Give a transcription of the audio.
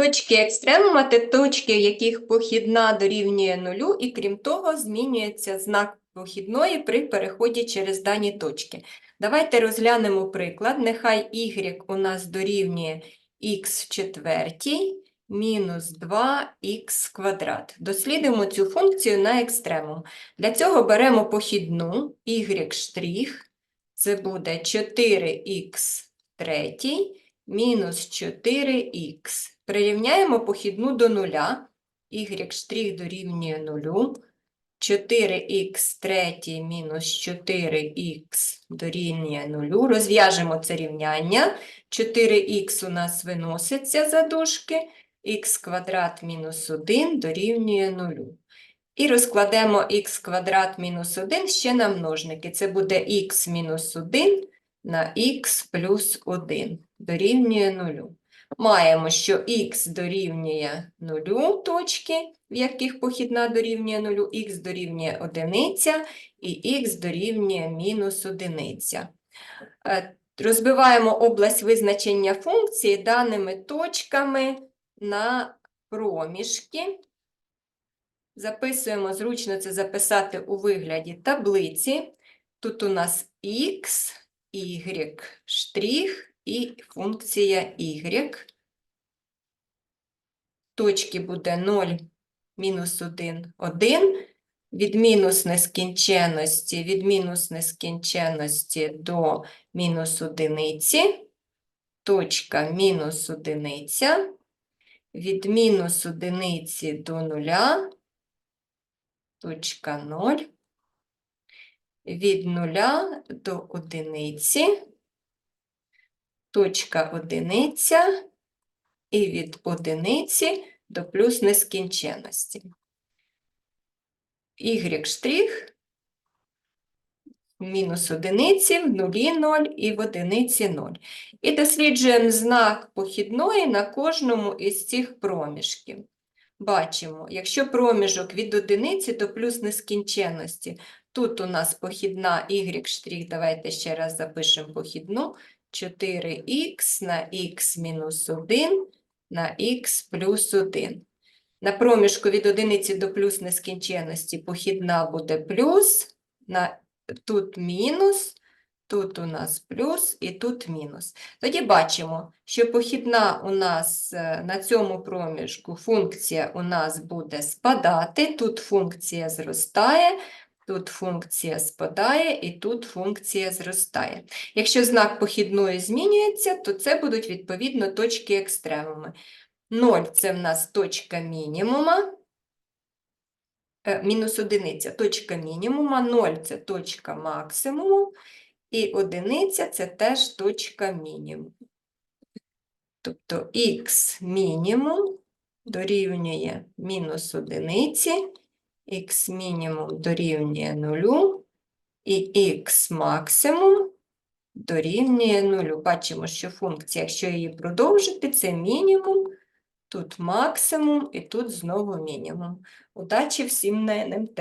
Точки екстремума – це точки, яких похідна дорівнює нулю, і крім того, змінюється знак похідної при переході через дані точки. Давайте розглянемо приклад. Нехай y у нас дорівнює х в четвертій мінус 2х квадрат. Дослідимо цю функцію на екстремум. Для цього беремо похідну y це буде 4х в третій мінус 4х. Прирівняємо похідну до нуля. y дорівнює нулю. 4х третій мінус 4х дорівнює нулю. Розв'яжемо це рівняння. 4х у нас виноситься за дужки. х квадрат мінус 1 дорівнює нулю. І розкладемо х квадрат мінус 1 ще на множники. Це буде х мінус 1 на х плюс 1 дорівнює 0. Маємо, що х дорівнює 0 точки, в яких похідна дорівнює 0, х дорівнює 1 і х дорівнює мінус 1. Е, Розбиваємо область визначення функції даними точками на проміжки. Записуємо, зручно це записати у вигляді таблиці. Тут у нас х, y, штрих і функція y. Точки буде 0, мінус 1, 1. Від мінус нескінченності, від мінус нескінченності до мінус одиниці. Точка мінус одиниця. Від мінус одиниці до нуля. Точка 0. Від нуля до одиниці точка одиниця і від одиниці до плюс нескінченності. Y штрих мінус одиниці, в нулі 0 і в одиниці 0. І досліджуємо знак похідної на кожному із цих проміжків. Бачимо, якщо проміжок від одиниці до плюс нескінченності, тут у нас похідна y давайте ще раз запишемо похідну, 4х на х мінус 1 на х плюс 1. На проміжку від одиниці до плюс нескінченності похідна буде плюс, на, тут мінус, тут у нас плюс і тут мінус. Тоді бачимо, що похідна у нас е, на цьому проміжку функція у нас буде спадати, тут функція зростає, Тут функція спадає і тут функція зростає. Якщо знак похідної змінюється, то це будуть відповідно точки екстремуми. 0 – це в нас точка мінімума, е, мінус одиниця – точка мінімума, 0 – це точка максимуму, і одиниця – це теж точка мінімуму. Тобто х мінімум дорівнює мінус одиниці, х мінімум дорівнює 0 і х максимум дорівнює 0. Бачимо, що функція, якщо її продовжити, це мінімум, тут максимум і тут знову мінімум. Удачі всім на НМТ.